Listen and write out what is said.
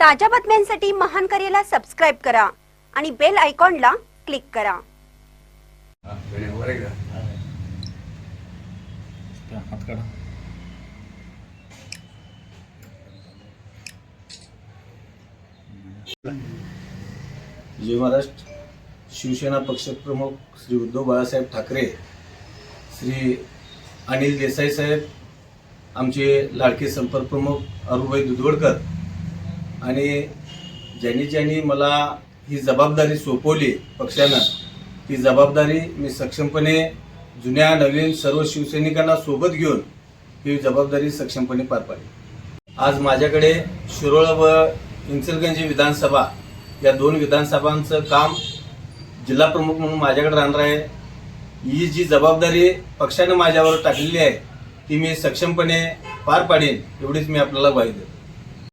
ताज्या बातम्यांसाठी महान करेला सबस्क्राईब करा आणि बेल आयकॉनला क्लिक करा. जय महाराष्ट्र. शिवसेना पक्षप्रमुख श्री उद्धव बाळासाहेब ठाकरे श्री अनिल देसाई साहेब आमचे लाडके संपर्क प्रमुख अरुभाई दुधवडकर आणि ज्यांनी ज्यांनी मला ही जबाबदारी सोपवली पक्षानं ती जबाबदारी मी सक्षमपणे जुन्या नवीन सर्व शिवसैनिकांना सोबत घेऊन ही जबाबदारी सक्षमपणे पार पाडली. आज माझ्याकडे शिरोळ व इंचलगंजी विधानसभा या दोन विधानसभांचं काम जिल्हा प्रमुख म्हणून माझ्याकडे राहणार आहे. ही जी जबाबदारी पक्षानं माझ्यावर टाकलेली आहे ती मी सक्षमपणे पार पाडेन एवढीच मी आपल्याला ग्वाही देतो.